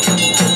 ஓம்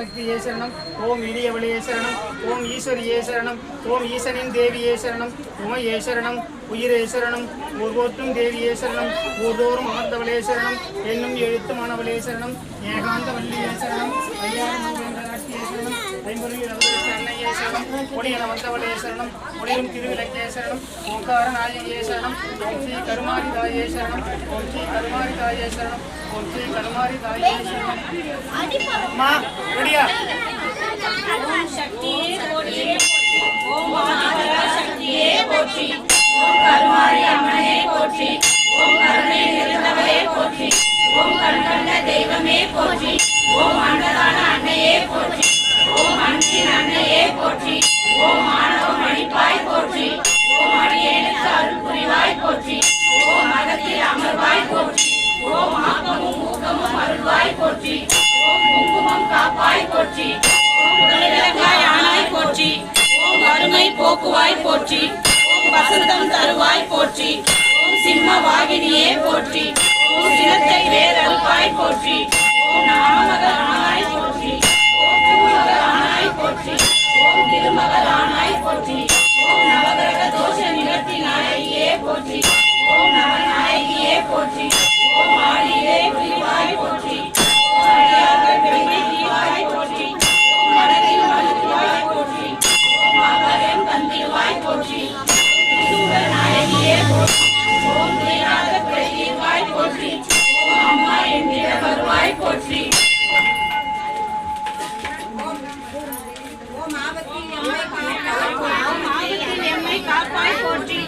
ஆதிபராசக்தியே சரணம். ஓம் இடியவளியே சரணம். ஓம் ஈஸ்வரியே சரணம். ஓம் ஈசனின் தேவியே சரணம். உமையே சரணம். உயிரே சரணம். ஒவ்வொருத்தும் தேவியே சரணம். ஒவ்வொருவரும் அமர்ந்தவளே சரணம். என்னும் எழுத்து மாணவளே சரணம். ஏகாந்த வல்லியே சரணம். ஐயாயிரம் ஐம்பது சரணம் ஒளியன வந்தவளே சரணம் ஒளிரும் திருவிளக்கே சரணம் ஓங்கார சரணம் ஓம் ஸ்ரீ கருமாரி தாயே சரணம் ஓம் ஸ்ரீ கருமாரி தாயே சரணம் ஓம் ஸ்ரீ கருமாரி தாயே சரணம் அம்மா ரெடியா? சக்தியே போற்றி ஓம் ஆதிபரா சக்தியே போற்றி ஓம் கருமாரி அம்மனே போற்றி ஓம் கருணை நிறைந்தவளே போற்றி ஓம் கண்கண்ட தெய்வமே போற்றி ஓம் அன்னதான அன்னையே போற்றி. அன்னையே போற்றி ஓம் மாணவ மணிப்பாய் போற்றி ஓம் அடியேனுக்கு அருள் புரிவாய் போற்றி ஓம் மதத்தில் அமர்வாய் போற்றி ஓம் ஆக்கமும் ஊக்கமும் அருள்வாய் போற்றி ஓம் குங்குமம் காப்பாய் போற்றி ஓம் ஆனாய் போற்றி ஓம் வறுமை போக்குவாய் போற்றி ஓம் வசந்தம் தருவாய் போற்றி ஓம் சிம்ம வாகினியே போற்றி ஓம் சினத்தை வேறறுப்பாய் போற்றி ஓம் நாமமகள் போற்றி ஓம் நவகிரக தோஷ நிவர்த்தி நாயகியே போற்றி ஓம் நம நாயகியே போற்றி ஓம் ஆடியே பிரிவாய் போற்றி ஓம் அடியார்கள் பெண்ணை பிரிவாய் போற்றி ஓம் மனதில் மலுவாய் போற்றி ஓம் மாபரம் தந்திருவாய் போற்றி சூழல் நாயகியே போற்றி ஓம் தீராத பிழைவாய் போற்றி ஓம் அம்மா என்கிற வருவாய் போற்றி ஓம் ஆபத்தி அம்மை 5.14